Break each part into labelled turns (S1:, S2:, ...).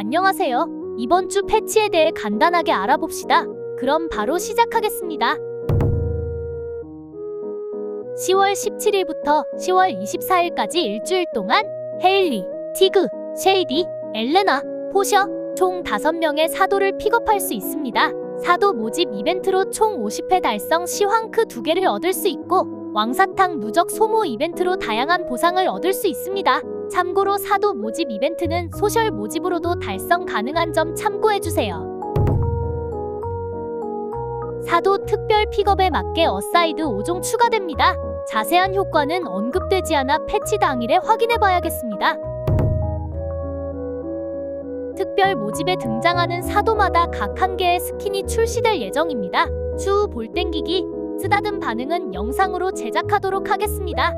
S1: 안녕하세요. 이번 주 패치에 대해 간단하게 알아봅시다. 그럼 바로 시작하겠습니다. 10월 17일부터 10월 24일까지 일주일 동안 헤일리, 티그, 쉐이디, 엘레나, 포셔 총 5명의 사도를 픽업할 수 있습니다. 사도 모집 이벤트로 총 50회 달성 시황크 2개를 얻을 수 있고 왕사탕 누적 소모 이벤트로 다양한 보상을 얻을 수 있습니다. 참고로 사도 모집 이벤트는 소셜 모집으로도 달성 가능한 점 참고해주세요. 사도 특별 픽업에 맞게 어사이드 5종 추가됩니다. 자세한 효과는 언급되지 않아 패치 당일에 확인해봐야겠습니다. 특별 모집에 등장하는 사도마다 각 한 개의 스킨이 출시될 예정입니다. 추후 볼 땡기기, 쓰다듬 반응은 영상으로 제작하도록 하겠습니다.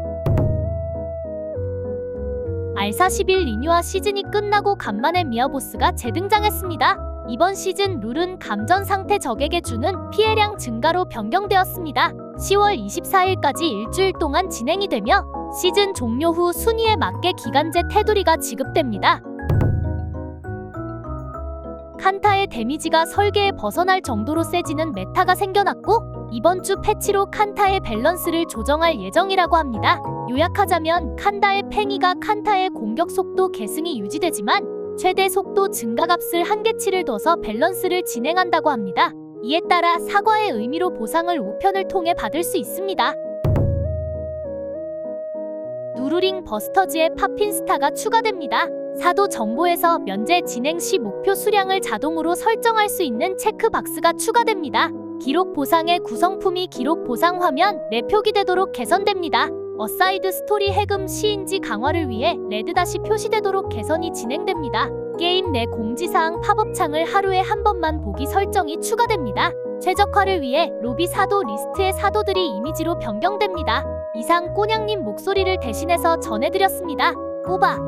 S1: 알사 11 리뉴아 시즌이 끝나고 간만에 미아보스가 재등장했습니다. 이번 시즌 룰은 감전 상태 적에게 주는 피해량 증가로 변경되었습니다. 10월 24일까지 일주일 동안 진행이 되며 시즌 종료 후 순위에 맞게 기간제 테두리가 지급됩니다. 칸타의 데미지가 설계에 벗어날 정도로 세지는 메타가 생겨났고 이번 주 패치로 칸타의 밸런스를 조정할 예정이라고 합니다. 요약하자면 칸다의 팽이가 칸타의 공격 속도 계승이 유지되지만 최대 속도 증가값을 한계치를 둬서 밸런스를 진행한다고 합니다. 이에 따라 사과의 의미로 보상을 우편을 통해 받을 수 있습니다. 누루링 버스터즈의 팝핀스타가 추가됩니다. 사도 정보에서 면제 진행 시 목표 수량을 자동으로 설정할 수 있는 체크박스가 추가됩니다. 기록 보상의 구성품이 기록 보상 화면 내 표기되도록 개선됩니다. 어사이드 스토리 해금 시인지 강화를 위해 레드닷이 표시되도록 개선이 진행됩니다. 게임 내 공지사항 팝업창을 하루에 한 번만 보기 설정이 추가됩니다. 최적화를 위해 로비 사도 리스트의 사도들이 이미지로 변경됩니다. 이상 꼬냥님 목소리를 대신해서 전해드렸습니다. 꼬바